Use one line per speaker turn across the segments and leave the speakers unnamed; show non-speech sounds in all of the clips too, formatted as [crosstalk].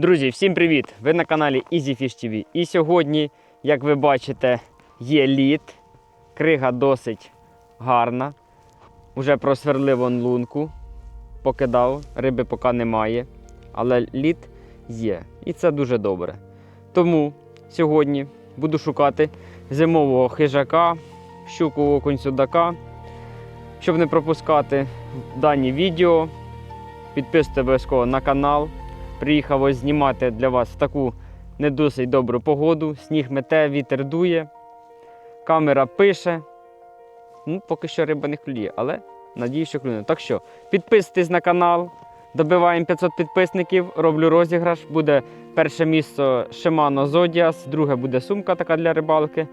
Друзі, всім привіт! Ви на каналі EasyFish TV. І сьогодні, як ви бачите, є лід. Крига досить гарна. Уже просверлив он лунку, покидав, риби поки немає. Але лід є. І це дуже добре. Тому сьогодні буду шукати зимового хижака, щуку окунь судака. Щоб не пропускати дані відео, підписуйте обов'язково на канал. Приїхав ось знімати для вас в таку не досить добру погоду. Сніг мете, вітер дує, камера пише. Ну, поки що риба не клює, але надію, що клюне. Так що, підписуйтесь на канал, добиваємо 500 підписників, роблю розіграш. Буде перше місце Shimano Zodias, друге буде сумка така для рибалки.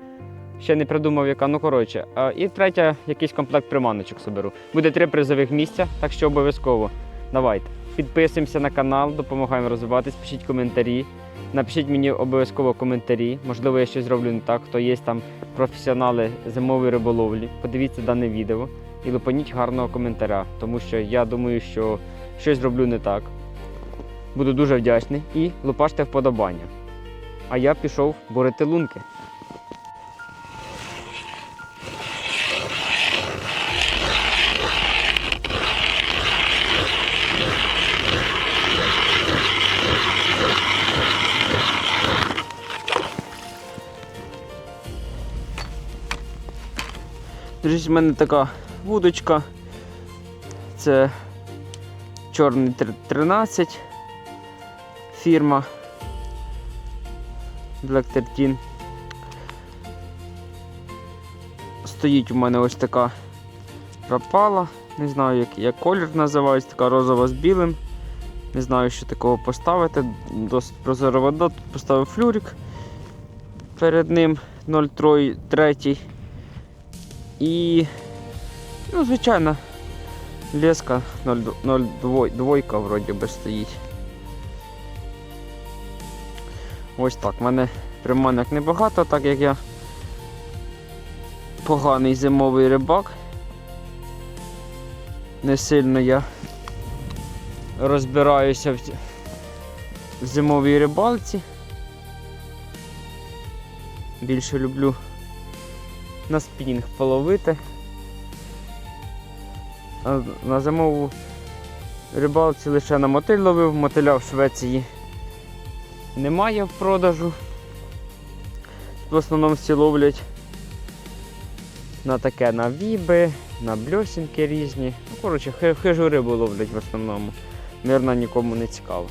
Ще не придумав, яка, ну коротше. І третє, якийсь комплект приманочок соберу. Буде три призових місця, так що обов'язково. Давайте. Підписуємося на канал, допомагаємо розвиватись, пишіть коментарі. Напишіть мені обов'язково коментарі. Можливо, я щось зроблю не так, хто є там професіонали зимової риболовлі. Подивіться дане відео і лупаніть гарного коментаря, тому що я думаю, що щось зроблю не так. Буду дуже вдячний і лупаште вподобання. А я пішов борити лунки. Друзі, в мене така вудочка. Це чорний 13 фірма Black 13. Стоїть у мене ось така пропала. Не знаю, як, як колір називається, така розова з білим. Не знаю, що такого поставити. Досить прозора вода. Тут поставив флюрик перед ним 0,3. І, ну, звичайно, леска 0,2 вроді би стоїть. Ось так. У мене приманок небагато, так як я поганий зимовий рибак. Не сильно я розбираюся в, в зимовій рибалці. Більше люблю на спінінг половити. На зимову рибалці лише на мотиль ловив, мотиля в Швеції немає в продажу. В основному всі ловлять на таке на віби, на бльосінки різні. Ну, коротше, хижу рибу ловлять в основному. Мирно нікому не цікаво.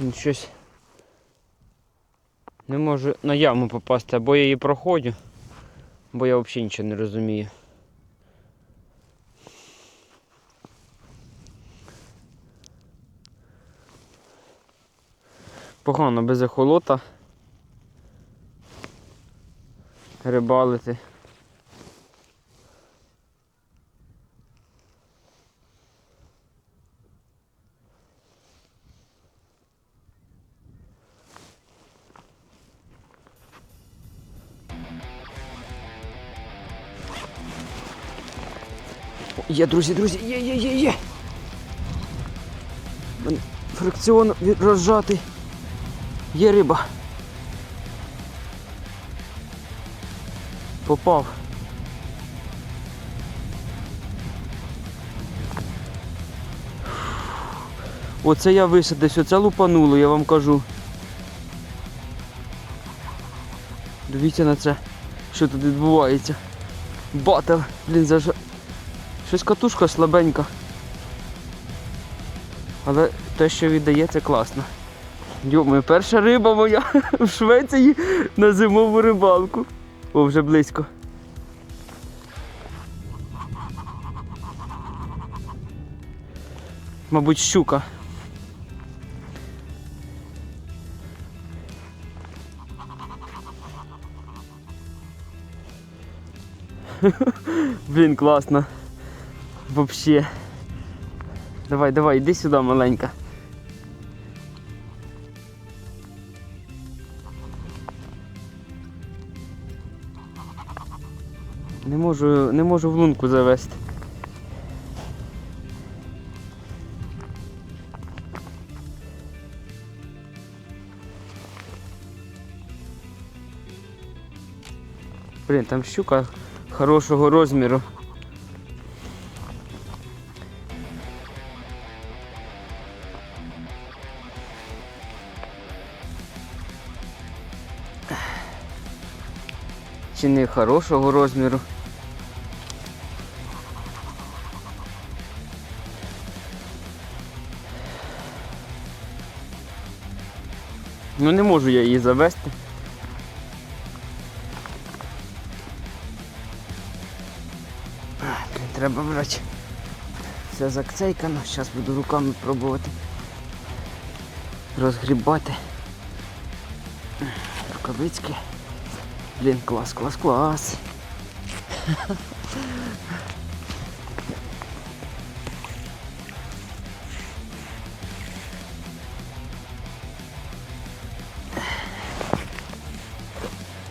Він щось не можу на яму попасти, або я її проходжу, бо я взагалі нічого не розумію. Погано без ехолота. Рибалити. Є, друзі, друзі, є, є, є, є. Від- розжатий. Є риба. Попав. Оце я висадився, оце лупануло, я вам кажу. Дивіться на це, що тут відбувається. Батер, блін, заж... Щось катушка слабенька. Але те, що віддає, це класно. Йоми, перша риба моя [laughs] в Швеції на зимову рибалку. О, вже близько. Мабуть, щука. [laughs] Блін, класно. Вообще. Давай, давай, іди сюди, маленька. Не можу, не можу в лунку завести. Блін, там щука хорошого розміру. Не хорошого розміру? Ну не можу я її завести. Треба брати. Все закцейкано, зараз буду руками пробувати розгрібати. Рукавички. Блін, клас, клас, клас.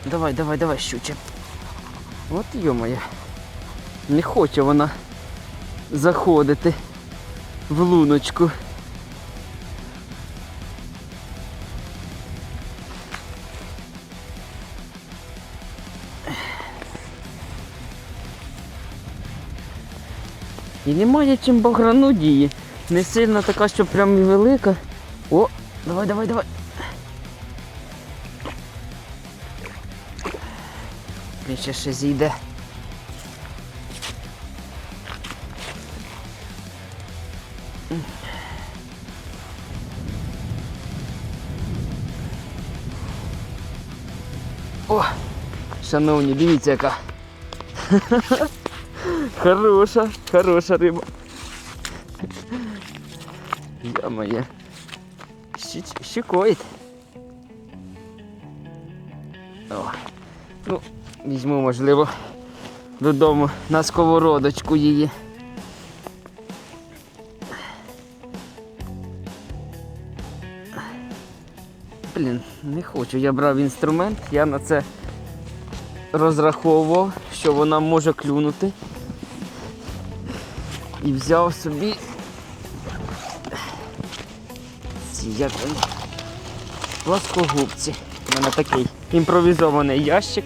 Давай, давай, давай, щуче. От йо-моє. Не хоче вона заходити в луночку. І немає чим багрануть її. Не сильно така, що прям і велика. О, давай, давай, давай. Ще ще зійде. О, шановні, дивіться яка. [laughs] Хороша, хороша риба. Я моє. Щекоїть. О. Ну, візьму, можливо, додому на сковородочку її. Блін, не хочу. Я брав інструмент, я на це розраховував, що вона може клюнути. І взяв собі ці як вони, плоскогубці. У мене такий імпровізований ящик.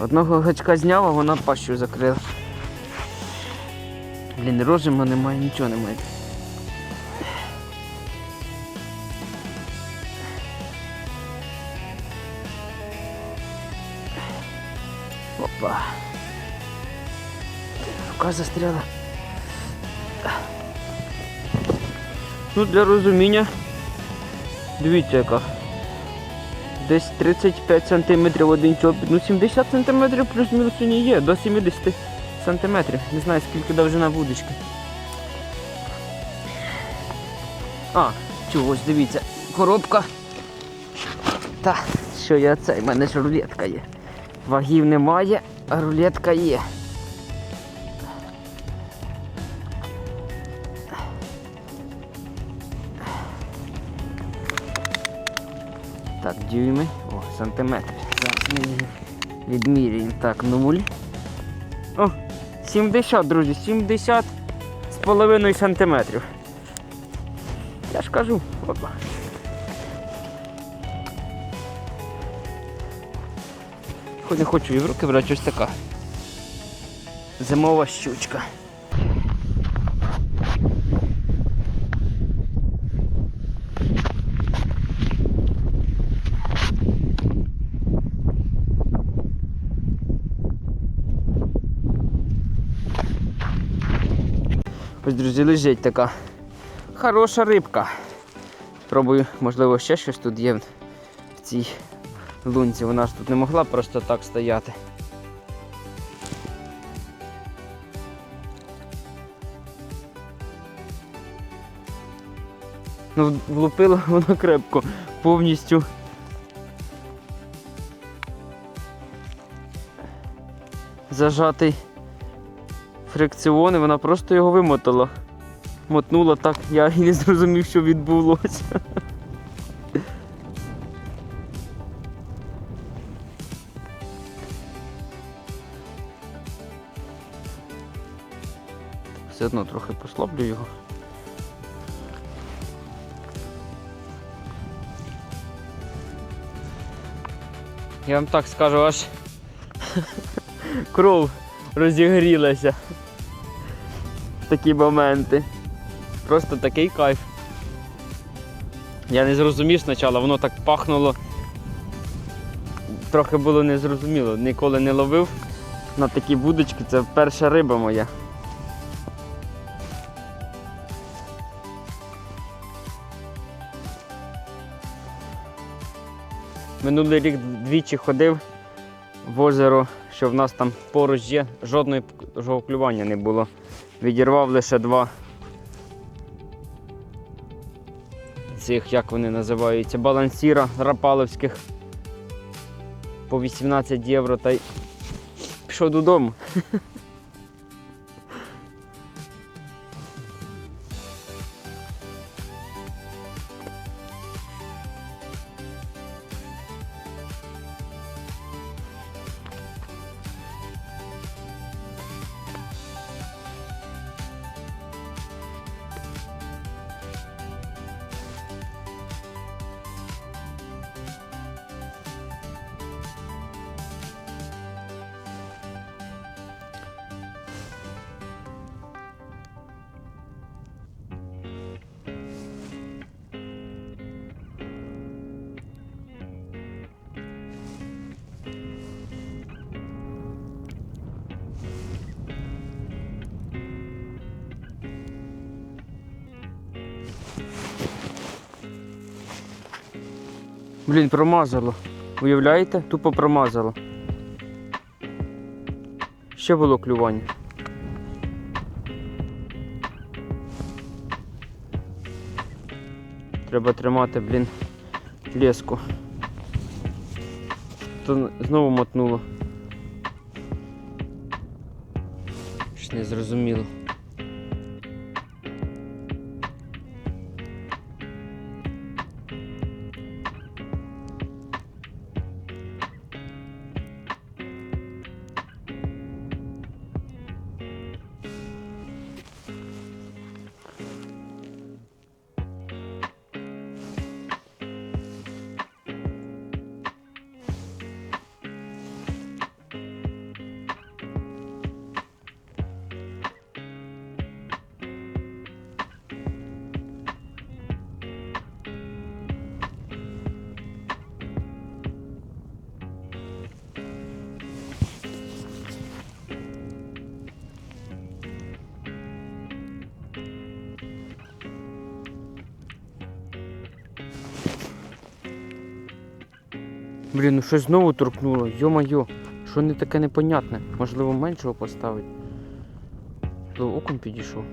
Одного гачка зняв, а вона пащу закрила. Блін, розжима немає, нічого немає. Опа. Рука застряла. Ну, для розуміння. Дивіться яка. Десь 35 см один чоп. Ну 70 см плюс-мінус у ній є, до 70 см. Не знаю скільки довжина вудочки. А, чогось, дивіться, коробка. Та, що я цей, в мене ж рулетка є. Вагів немає. А рулетка є. Дюйми. О, сантиметри. Зараз ми її відмірюємо. Так, нуль. О, 70, друзі, 70 з половиною сантиметрів. Я ж кажу, опа. Хоч не хочу її в руки брати, ось така. Зимова щучка. Ось, друзі, лежить така хороша рибка. Спробую, можливо, ще щось тут є в цій лунці. Вона ж тут не могла просто так стояти. Ну, влупило воно крепко, повністю. Зажатий фрикціон, і вона просто його вимотала. Мотнула так, я і не зрозумів, що відбулося. Все одно трохи послаблю його. Я вам так скажу, аж [laughs] кров розігрілася. Такі моменти. Просто такий кайф. Я не зрозумів спочатку, воно так пахнуло. Трохи було незрозуміло, ніколи не ловив на такі вудочки, це перша риба моя. Минулий рік двічі ходив в озеро, що в нас там поруч є, жодного клювання не було. Відірвав лише два цих, як вони називаються, балансіра рапаловських по 18 євро та й пішов додому. [laughs] Блін, промазало. Уявляєте? Тупо промазало. Ще було клювання. Треба тримати, блін, леску. То знову мотнуло. Ж не зрозуміло. Блін, ну щось знову торкнуло. Йо-майо, що не таке непонятне? Можливо, меншого поставити. До окон підійшов.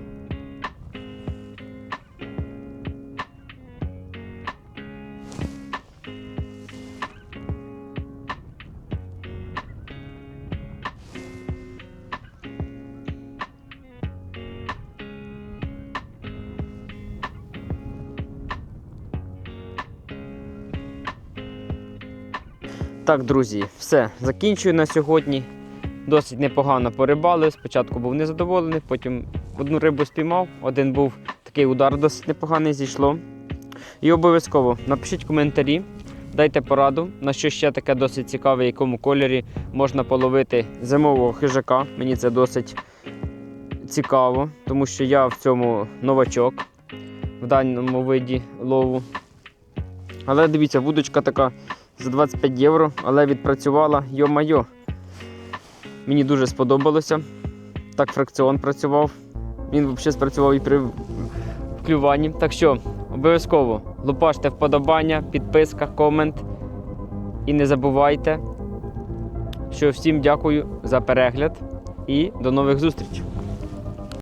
Так, друзі, все, закінчую на сьогодні. Досить непогано порибали. Спочатку був незадоволений, потім одну рибу спіймав, один був такий удар досить непоганий зійшло. І обов'язково напишіть коментарі, дайте пораду, на що ще таке досить цікаве, якому кольорі можна половити зимового хижака. Мені це досить цікаво, тому що я в цьому новачок в даному виді лову. Але дивіться, вудочка така за 25 євро, але відпрацювала йо-майо. Мені дуже сподобалося. Так фракціон працював. Він взагалі спрацював і при клюванні. Так що обов'язково лупаште вподобання, підписка, комент. І не забувайте, що всім дякую за перегляд і до нових зустрічей.